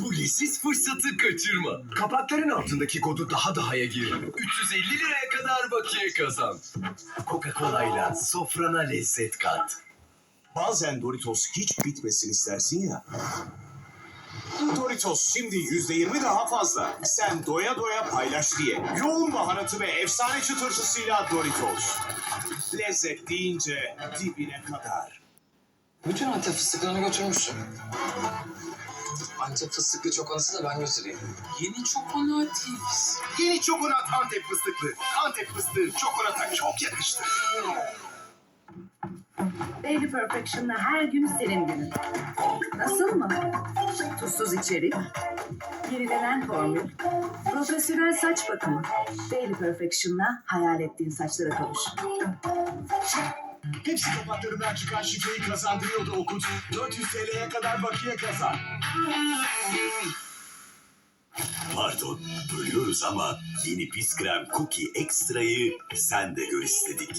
Bu leziz fırsatı kaçırma. Kapakların altındaki kodu daha dahaya gir. 350 liraya kadar bakiye kazan. Coca-Cola ile sofrana lezzet kat. Bazen Doritos hiç bitmesin istersin ya. Doritos şimdi yüzde yirmi daha fazla. Sen doya doya paylaş diye. Yoğun baharatı ve efsane çıtırtısıyla Doritos. Lezzet deyince dibine kadar. Bütün Antep fıstıklarını götürmüşsün. Antep fıstıklı çokonası da ben götüreyim. Yeni çokonatiz. Yeni çokonat Antep fıstıklı. Antep fıstığı çokonata çok yakıştı. Baby Perfection'la her gün senin günün. Nasıl mı? Tuzsuz içerik, yenilenen formül, profesyonel saç bakımı. Baby Perfection'la hayal ettiğin saçlara kavuş. Hepsi kapaklarından çıkan şifreyi kazandırıyordu Okut. 400 TL'ye kadar bakiye kazan. Pardon, bölüyoruz ama yeni pis krem cookie ekstrayı sen de gör istedik.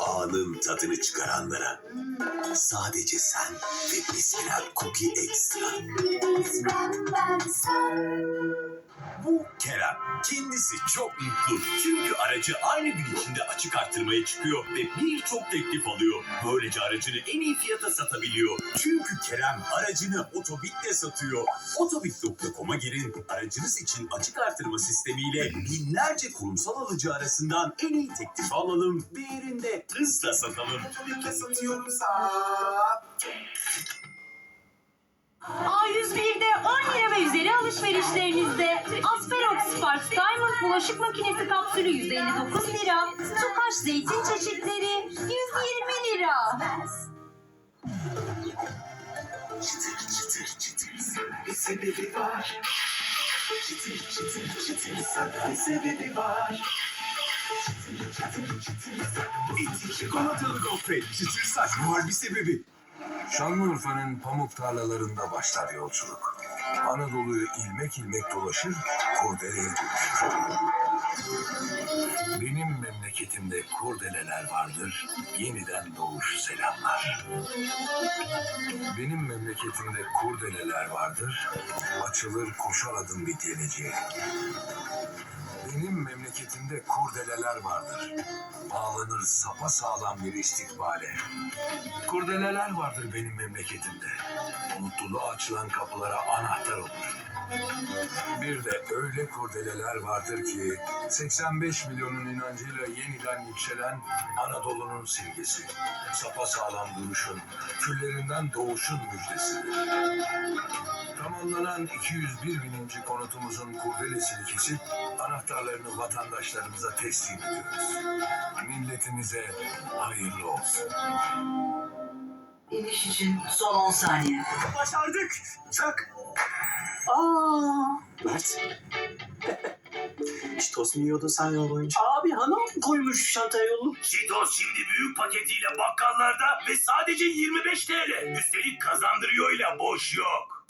Anın tadını çıkaranlara. Sadece sen ve pis krem cookie ekstra. Bu Kerem. Kendisi çok mutlu. Çünkü aracı aynı gün içinde açık arttırmaya çıkıyor ve birçok teklif alıyor. Böylece aracını en iyi fiyata satabiliyor. Çünkü Kerem aracını Otobit'te satıyor. Otobit.com'a girin. Aracınız için açık artırma sistemiyle binlerce kurumsal alıcı arasından en iyi teklifi alalım. Değerinde hızla satalım. Otobit'te satıyorum A101'de bulaşık makinesi kapsülü 159 lira, Tokaş zeytin çeşitleri 120 lira. Çıtır çıtır çıtır bir sebebi var. Çıtır çıtır çıtır bir sebebi var. Çıtır çıtır çıtır Çikolatalı gofret, çıtırsak var bir sebebi. Şanlıurfa'nın pamuk tarlalarında başlar yolculuk. Anadolu'yu ilmek ilmek dolaşır, kurdeleye dönüşür. Benim memleketimde kurdeleler vardır, yeniden doğuş selamlar. Benim memleketimde kurdeleler vardır, açılır koşar adım bir geleceğe. Benim memleketimde kurdeleler vardır, bağlanır sapa sağlam bir istikbale. Kurdeleler vardır benim memleketimde. Mutluluğa açılan kapılara anahtar olur. Bir de öyle kurdeleler vardır ki 85 milyonun inancıyla yeniden yükselen Anadolu'nun simgesi. Sapa sağlam duruşun, küllerinden doğuşun müjdesidir. Tamamlanan 201 bininci konutumuzun kurdelesini kesip anahtarlarını vatandaşlarımıza teslim ediyoruz. Milletimize hayırlı olsun. İniş için son 10 saniye. Başardık. Çak. Aa, Mert. Hiç tost mu yiyordun sen yol boyunca? abi hanım koymuş çantaya yolu. Cheetos şimdi büyük paketiyle bakkallarda ve sadece 25 TL. Üstelik kazandırıyoryla boş yok.